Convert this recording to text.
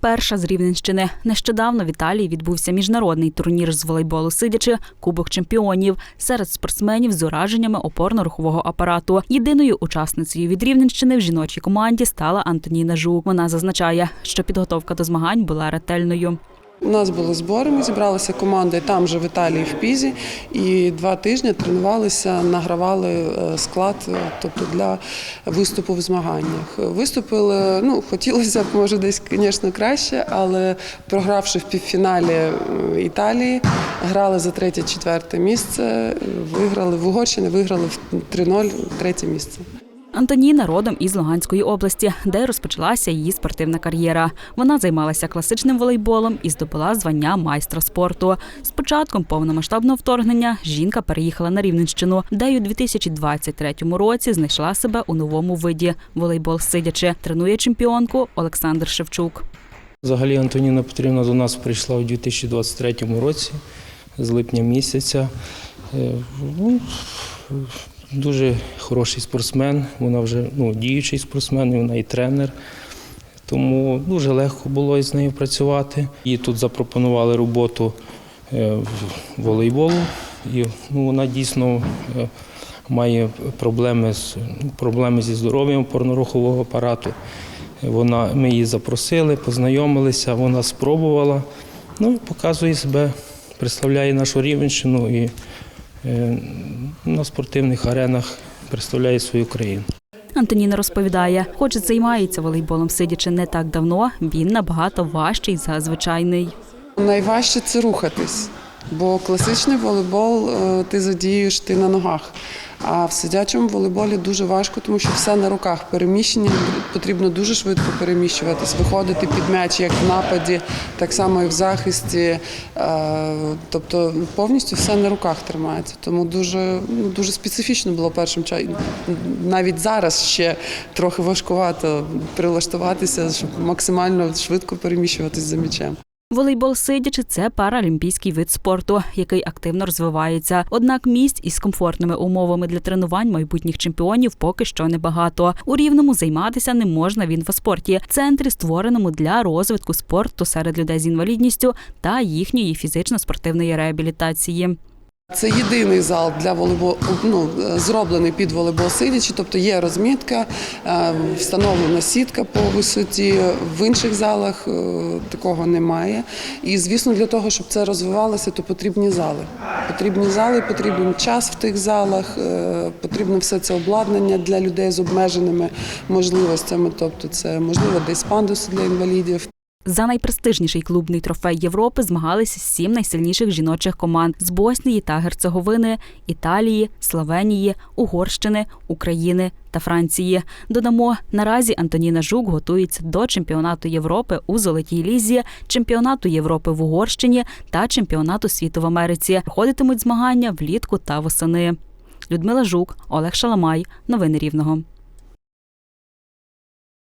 Перша з Рівненщини. Нещодавно в Італії відбувся міжнародний турнір з волейболу сидячи Кубок чемпіонів серед спортсменів з ураженнями опорно-рухового апарату. Єдиною учасницею від Рівненщини в жіночій команді стала Антоніна Жук. Вона зазначає, що підготовка до змагань була ретельною. У нас були збори, ми зібралися команди там же в Італії в Пізі, і два тижні тренувалися, награвали е, склад, е, тобто для виступу в змаганнях. Виступили, ну хотілося б, може, десь, звісно, краще, але програвши в півфіналі е, Італії, грали за третє-четверте місце, виграли в Угорщині, виграли в 3-0 третє місце. Антоніна родом із Луганської області, де розпочалася її спортивна кар'єра. Вона займалася класичним волейболом і здобула звання майстра спорту. З початком повномасштабного вторгнення жінка переїхала на Рівненщину, де й у 2023 році знайшла себе у новому виді волейбол сидячи. Тренує чемпіонку Олександр Шевчук. Взагалі Антоніна Петрівна до нас прийшла у 2023 році, з липня місяця. Дуже хороший спортсмен, вона вже ну, діючий спортсмен, вона і тренер. Тому дуже легко було з нею працювати. Їй тут запропонували роботу е, в волейболу, і ну, вона дійсно е, має проблеми, з, проблеми зі здоров'ям опорно-рухового апарату. Вона, ми її запросили, познайомилися, вона спробувала. Ну показує себе, представляє нашу Рівенщину і е, на спортивних аренах представляє свою країну. Антоніна розповідає, хоч займається волейболом сидячи не так давно, він набагато важчий за звичайний. Найважче це рухатись, бо класичний волейбол е, ти задіюєш ти на ногах. А в сидячому волейболі дуже важко, тому що все на руках. Переміщення потрібно дуже швидко переміщуватись, виходити під м'яч як в нападі, так само і в захисті. Е, Тобто повністю все на руках тримається. Тому дуже, ну, дуже специфічно було першим часом. Навіть зараз ще трохи важкувато прилаштуватися, щоб максимально швидко переміщуватись за м'ячем. Волейбол сидячи це паралімпійський вид спорту, який активно розвивається. Однак місць із комфортними умовами для тренувань майбутніх чемпіонів поки що небагато. У рівному займатися не можна в інфоспорті, центрі, створеному для розвитку спорту серед людей з інвалідністю та їхньої фізично-спортивної реабілітації. Це єдиний зал для волейболу, ну, зроблений під волейбол сидячи, тобто є розмітка, е, встановлена сітка по висоті. В інших залах е, такого немає. І звісно, для того, щоб це розвивалося, то потрібні зали. Потрібні зали, потрібен час в тих залах, е, потрібно все це обладнання для людей з обмеженими можливостями. Тобто, це можливо десь пандуси для інвалідів. За найпрестижніший клубний трофей Європи змагалися сім найсильніших жіночих команд з Боснії та Герцеговини, Італії, Словенії, Угорщини, України та Франції. Додамо, наразі Антоніна Жук готується до чемпіонату Європи у Золотій Лізі, чемпіонату Європи в Угорщині та чемпіонату світу в Америці. Проходитимуть змагання влітку та восени. Людмила Жук, Олег Шаламай. Новини Рівного.